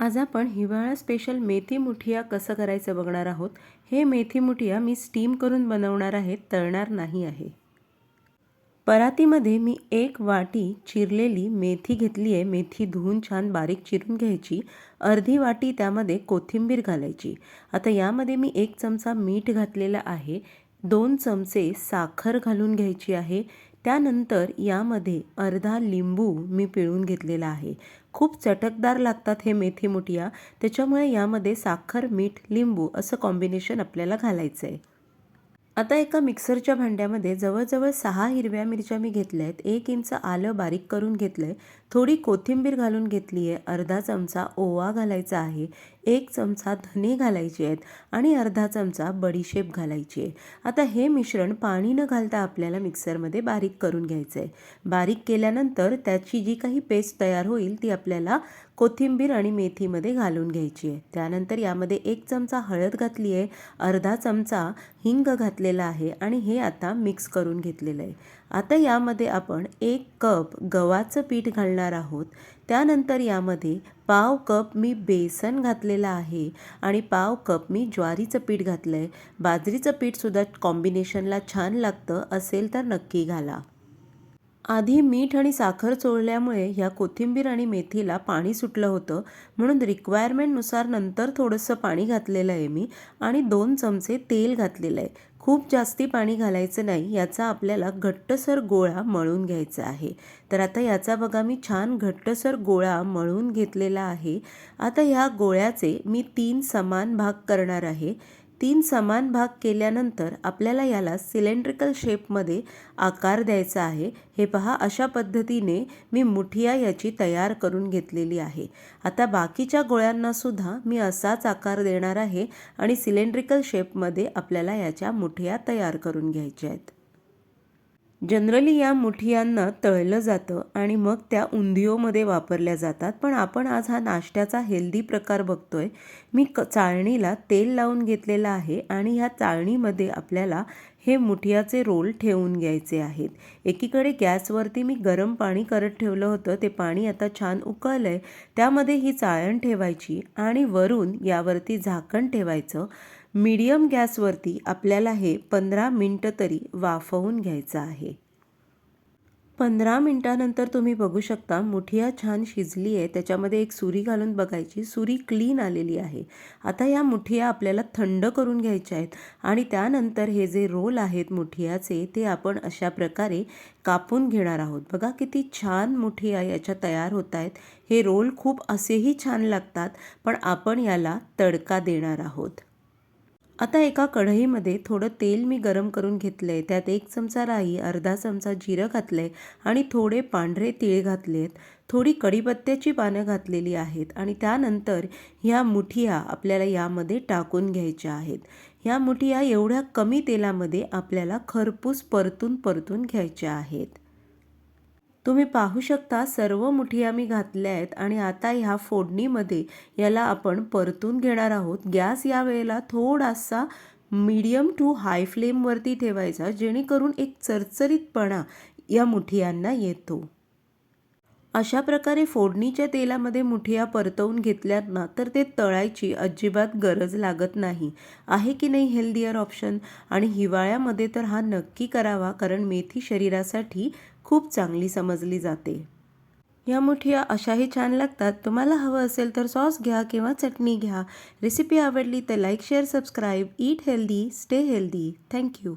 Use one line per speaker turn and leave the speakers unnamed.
आज आपण हिवाळा स्पेशल मेथी मुठिया कसं करायचं बघणार आहोत? हे मेथी मुठिया मी स्टीम करून बनवणार आहे तळणार नाही आहे. परातीमध्ये मी एक वाटी चिरलेली मेथी घेतली आहे. मेथी धुवून छान बारीक चिरून घ्यायची. अर्धी वाटी त्यामध्ये कोथिंबीर घालायची. आता यामध्ये मी एक चमचा मीठ घातलेला आहे. दोन चमचे साखर घालून घ्यायची आहे. त्यानंतर यामध्ये अर्धा लिंबू मी पिळून घेतलेला आहे. खूप चटकदार लागतात हे मेथी मुठिया. त्याच्यामुळे यामध्ये साखर मीठ लिंबू असं कॉम्बिनेशन आपल्याला घालायचं आहे आता एका मिक्सरच्या भांड्यामध्ये जवळजवळ सहा हिरव्या मिरच्या मी घेतल्या आहेत. एक इंच आलं बारीक करून घेतलं आहे थोडी कोथिंबीर घालून घेतली आहे. अर्धा चमचा ओवा घालायचा आहे. एक चमचा धने घालायचे आहेत आणि अर्धा चमचा बडीशेप घालायची आहे. आता हे मिश्रण पाणी न घालता आपल्याला मिक्सरमध्ये बारीक करून घ्यायचं आहे बारीक केल्यानंतर त्याची जी काही पेस्ट तयार होईल ती आपल्याला कोथिंबीर आणि मेथीमध्ये घालून घ्यायची आहे. त्यानंतर यामध्ये एक चमचा हळद घातली आहे अर्धा चमचा हिंग घातलेला आहे आणि हे आता मिक्स करून घेतलेलं आहे. आता यामध्ये आपण एक कप गव्हाचं पीठ घालणार आहोत. त्यानंतर यामध्ये पाव कप मी बेसन घातलेलं आहे आणि पाव कप मी ज्वारीचं पीठ घातलं आहे बाजरीचं पीठसुद्धा कॉम्बिनेशनला छान लागतं असेल तर नक्की घाला. आधी मीठ आणि साखर चोळल्यामुळे ह्या कोथिंबीर आणि मेथीला पाणी सुटलं होतं. म्हणून रिक्वायरमेंटनुसार नंतर थोडंसं पाणी घातलेलं आहे मी आणि दोन चमचे तेल घातलेलं आहे. खूप जास्ती पाणी घालायचं नाही याचा आपल्याला घट्टसर गोळा मळून घ्यायचा आहे. तर आता याचा बघा मी छान घट्टसर गोळा मळून घेतलेला आहे. आता ह्या गोळ्याचे मी तीन समान भाग करणार आहे. तीन समान भाग केल्यानंतर आपल्याला याला सिलेंड्रिकल शेपमध्ये आकार द्यायचा आहे. हे पहा अशा पद्धतीने मी मुठिया याची तयार करून घेतलेली आहे. आता बाकीच्या गोळ्यांनासुद्धा मी असाच आकार देणार आहे आणि सिलेंड्रिकल शेपमध्ये आपल्याला याच्या मुठिया तयार करून घ्यायच्या आहेत. जनरली या मुठियांना तळलं जातं आणि मग त्या उंधिओमध्ये वापरल्या जातात. पण आपण आज हा नाश्त्याचा हेल्दी प्रकार बघतोय. मी क चाळणीला तेल लावून घेतलेलं आहे आणि ह्या चाळणीमध्ये आपल्याला हे मुठियाचे रोल ठेवून घ्यायचे आहेत. एकीकडे गॅसवरती मी गरम पाणी करत ठेवलं होतं. ते पाणी आता छान उकळलं आहे त्यामध्ये ही चाळण ठेवायची आणि वरून यावरती झाकण ठेवायचं. मीडियम गॅसवरती आपल्याला हे पंधरा मिनटं तरी वाफवून घ्यायचं आहे. पंधरा मिनटानंतर तुम्ही बघू शकता मुठिया छान शिजली आहे. त्याच्यामध्ये एक सुरी घालून बघायची. सुरी क्लीन आलेली आहे. आता या मुठिया आपल्याला थंड करून घ्यायच्या आहेत आणि त्यानंतर हे जे रोल आहेत मुठियाचे ते आपण अशा प्रकारे कापून घेणार आहोत. बघा किती छान मुठिया याच्या तयार होत आहेत. हे रोल खूप असेही छान लागतात पण आपण याला तडका देणार आहोत. आता एका कढईमध्ये थोडं तेल मी गरम करून घेतलं आहे त्यात एक चमचा राई अर्धा चमचा जिरं घातलं आहे आणि थोडे पांढरे तीळ घातले आहेत थोडी कढीपत्त्याची पानं घातलेली आहेत आणि त्यानंतर ह्या मुठिया आपल्याला यामध्ये टाकून घ्यायच्या आहेत. ह्या मुठिया एवढ्या कमी तेलामध्ये आपल्याला खरपूस परतून परतून घ्यायच्या आहेत. तुम्ही पाहू शकता सर्व मुठिया मी घातल्या आहेत आणि आता ह्या फोडणीमध्ये याला आपण परतून घेणार आहोत. गॅस या वेळेला थोडासा मीडियम टू हाय फ्लेमवरती ठेवायचा जेणेकरून एक चरचरीतपणा या मुठियांना येतो. अशा प्रकारे फोडणीच्या तेलामध्ये मुठिया परतवून घेतल्यात ना तर ते तळायची अजिबात गरज लागत नाही. आहे की नाही हेल्दियर ऑप्शन आणि हिवाळ्यामध्ये तर हा नक्की करावा कारण मेथी शरीरासाठी खूप चांगली समजली जाते. या मुठिया अशाही छान लागतात. तुम्हाला हवं असेल तर सॉस घ्या किंवा चटणी घ्या. रेसिपी आवडली तर like share subscribe. Eat healthy stay healthy. Thank you